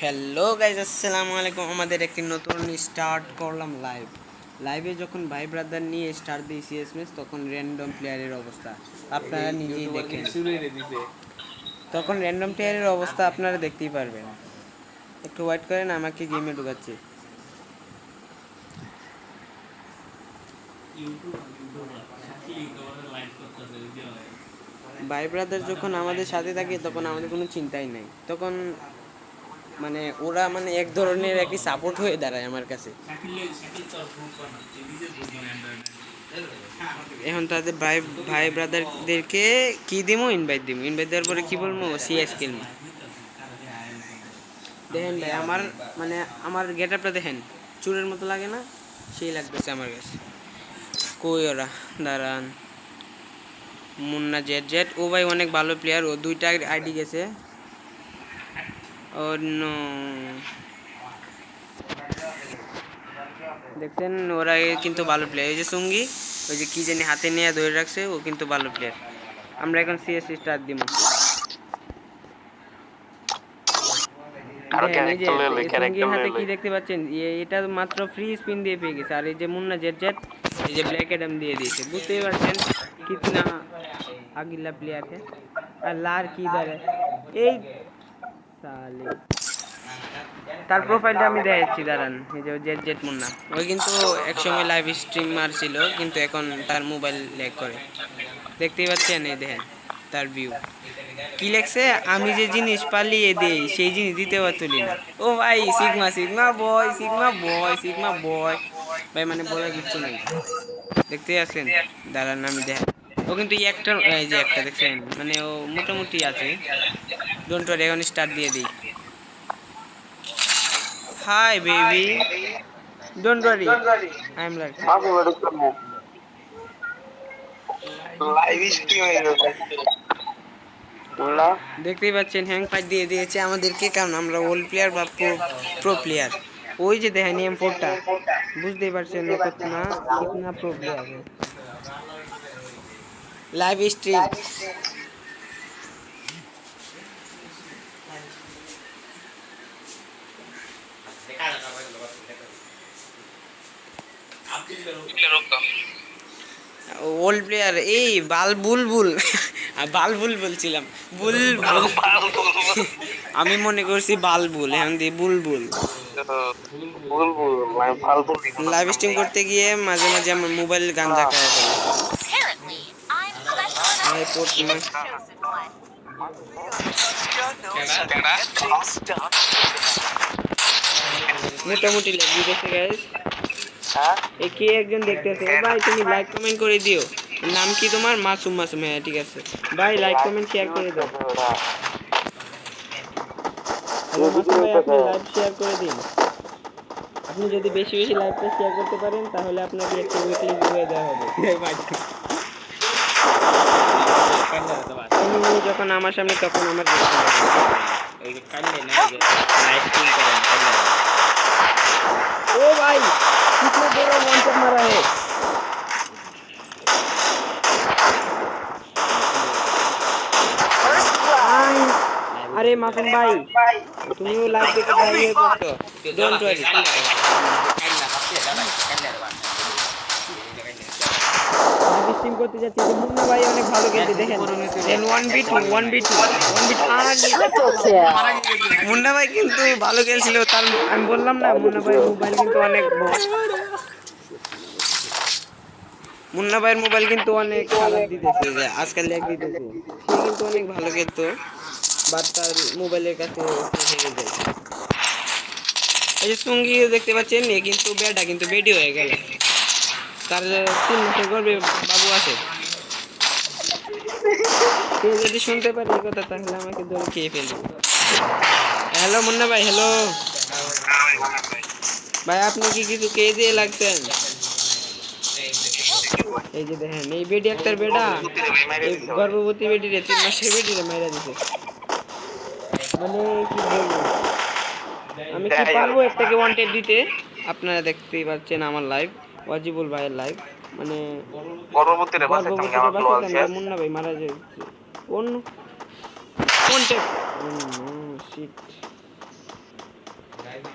Hello guys আসসালামু আলাইকুম আমাদের একটি নতুন স্টার্ট করলাম লাইভ লাইভে যখন ভাই ব্রাদার নিয়ে স্টার্ট দিই সিএস ম্যাচ তখন র্যান্ডম প্লেয়ারের অবস্থা। আপনারা নিজেই দেখেন। তখন র্যান্ডম প্লেয়ারের অবস্থা আপনারা দেখতেই পারবেন। একটু ওয়েট করেন আমাকে গেমে ঢুকাচ্ছি। ভাই ব্রাদার যখন আমাদের সাথে থাকে, তখন আমাদের কোনো চিন্তাই নাই। তখন মানে ওরা মানে এক ধরনের একটি সাপোর্ট হয়ে দাঁড়ায় আমার কাছে। এখন তাদের ভাই ভাই ব্রাদারদেরকে কি দিমু? ইনভাইট দিমু। ইনভাইট দেওয়ার পরে কি বলব? সিএস খেলব। দেখেন ভাই, আমার মানে আমার গেট আপটা দেখেন চুরের মতো লাগে না, সেই লাগতেছে আমার কাছে। কই ওরা? দাঁড়ান। মুন্না জেট। জেট ও ভাই অনেক ভালো প্লেয়ার ও দুইটা আইডি গেছে। ও নো। দেখছেন ওরা কিন্তু ভালো প্লেয়ার ওই যে সঙ্গী ওই যে কি জানি হাতে নিয়ে ধরে রাখছে ও কিন্তু ভালো প্লেয়ার আমরা এখন সিএস স্টার দিব। হাতে। কি দেখতে পাচ্ছেন? এটা মাত্র ফ্রি স্পিন দিয়ে পেয়ে গেছে। আর এই যে মুন্না জেট জেট এই যে ব্ল্যাক অ্যাডাম দিয়ে দিয়েছে। বুঝতেই পারছেন কিতনা আগিলা প্লেয়ার है লার কি দাঁড়ায় এই সালে। তার প্রোফাইলটা আমি দেখাচ্ছি, দাঁড়ান। এই যে জেট জেট মুন্না। ওই কিন্তু একসময় লাইভ স্ট্রিমার ছিল কিন্তু এখন তার মোবাইল ল্যাগ করে। দেখতেই পাচ্ছেন, এই দেখেন, তার ভিউ কি লেখছে? আমি যে জিনিস পালিয়ে দেই, সেই জিনিস দিতে পারতুলি না ও ভাই sigma sigma boy sigma boy sigma boy ভাই মানে বলার কিচ্ছু নেই। দেখতেই আছেন দাঁড়ান, আমি দেখ ও কিন্তু এই একটা এই যে একটা দেখছেন মানে ও মোটামুটি আছে। ডোন্ট ওয়ারি এখন স্টার্ট দিয়ে দিই। Hi baby don't worry I am like live stream হয়ে গেছে। দেখতেই পাচ্ছেন হ্যাং ফাইট দিয়ে দিয়েছে আমাদেরকে কারণ আমরা ওল্ড প্লেয়ার বা প্রো প্রো প্লেয়ার ওই যে দেখেন এম ফোরটা বুঝতেই পারছেন না কিতনা pro player live stream old player এই বাল বুলবুল। আর বালবুল বলছিলাম বুল আমি মনে করছি বালবুল এখন দিয়ে বুলবুল। বলব মানে লাইভ স্ট্রিম করতে গিয়ে মাঝে মাঝে আমার মোবাইল গান I'm হ্যাঁ দিও। নাম কি তোমার? মাসুম মাসুম। হ্যাঁ ঠিক আছে। ভাই লাইক কমেন্ট শেয়ার করে দাও। মাসুম ভাই, আপনি শেয়ার করে দিন। আপনি যদি বেশি বেশি লাইভটা শেয়ার করতে পারেন, তাহলে আপনাকে একটা উইকলি দিয়ে দেওয়া হবে। উনি যখন আমার সামনে তখন আমার দেখতে হবে। ओ भाई कितने देर में वन शॉट मारा है आई, अरे मासूम भाई তুমিও লাইভ দেখে ভাই হয়ে পড়ছো ডোন্ট ওয়ারি লাইভ স্ট্রিম করতে যাচ্ছি যে মুন্না ভাই অনেক ভালো খেলছে দেখেন then one B two one B two one B Munna ভাই কিন্তু ভালো খেলছিল তার আমি বললাম না মুন্না ভাই মোবাইল কিন্তু অনেক মুন্না ভাইয়ের মোবাইল কিন্তু অনেক খারাপ দিতেছে যে আজকাল ল্যাগ দিতেছে সে কিন্তু অনেক ভালো খেলতো বাট তার মোবাইলের কাছে হেরে যায় এই যে সঙ্গী দেখতে পাচ্ছেন এ কিন্তু বেডা কিন্তু বেডি হয়ে গেল তার তিন মাসের গর্বে বাবু আছে। সে যদি শুনতে পারে এই কথা, তাহলে আমাকে ধরে খেয়ে ফেলবে। হ্যালো মুন্না ভাই, হ্যালো। ভাই, আপনি কি কিছু খেয়ে দিয়ে লাগছেন? এই যে দেখেন, এই বেডি একটার বেডা গর্ভবতী বেডি রে তিন মাসের বেডি রে মাইরা দিছে। মানে কি বলব? আমি কি পারব একটাকে ওয়ান্টেড দিতে? আপনারা দেখতেই পাচ্ছেন আমার লাইভ ওয়াজিবুল ভাইয়ের লাইভ মানে পরবর্তীতে বাসে সঙ্গে আমার ব্লগ আছে মুন্না ভাই মারা যায়। কোন টেপ শিট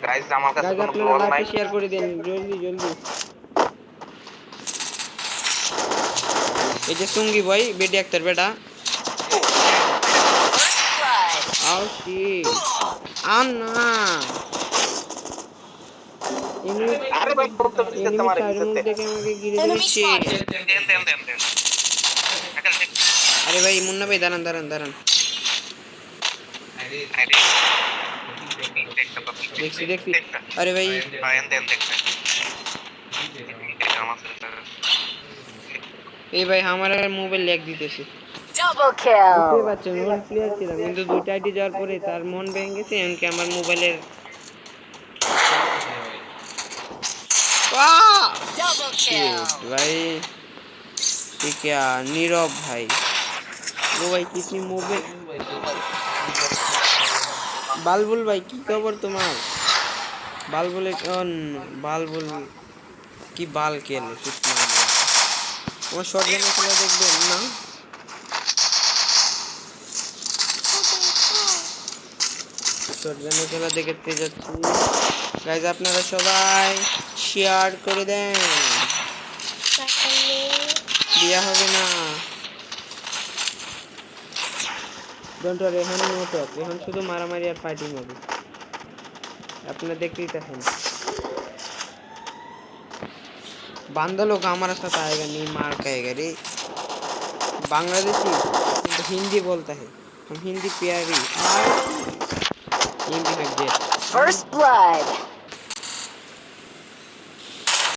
গাইস আমার কাছে কোনো আপনারা বল নাই। শেয়ার করে দেন জলদি জলদি। এই যে সঙ্গী ভাই বেডি আক্তার বেটা. আও শিট আন না আরে ভাই তোমার আমাকে গিরে আরে মুন্না ভাই দাঁড়ান দাঁড়ান দাঁড়ান। দেখছি দেখছি। আরে ভাই। এই ভাই আমার মোবাইল ল্যাগ দিতেছে। বুঝতে kill. পারছেন প্লেয়ার ছিলাম কিন্তু দুইটা আইডি যাওয়ার পরে তার মন ভেঙে গেছে এমনকি আমার মোবাইলের ভাই ये क्या नीरव भाई वो भाई कितनी मोबाइल বালবুল ভাই কি খবর তোমার বালবুলে কোন বালবুল কি বাল খেলে সত্যি তোমার শর্ট গেমের খেলা দেখবেন না শর্ট গেমের খেলা দেখতে যাচ্ছি গাইজ আপনারা সবাই শেয়ার করে দেন দেওয়া হবে না ডোন্ট ওয়ারি এখন নো টক এখন শুধু মারামারি আর ফাইটিং হবে আপনারা দেখতেই থাকেন बांधा लोग हमारे साथ आएगा नहीं मार खाएगा रे बांग्लादेशी तो हिंदी बोलता है हम हिंदी प्यारी हिंदी हट जेट First blood.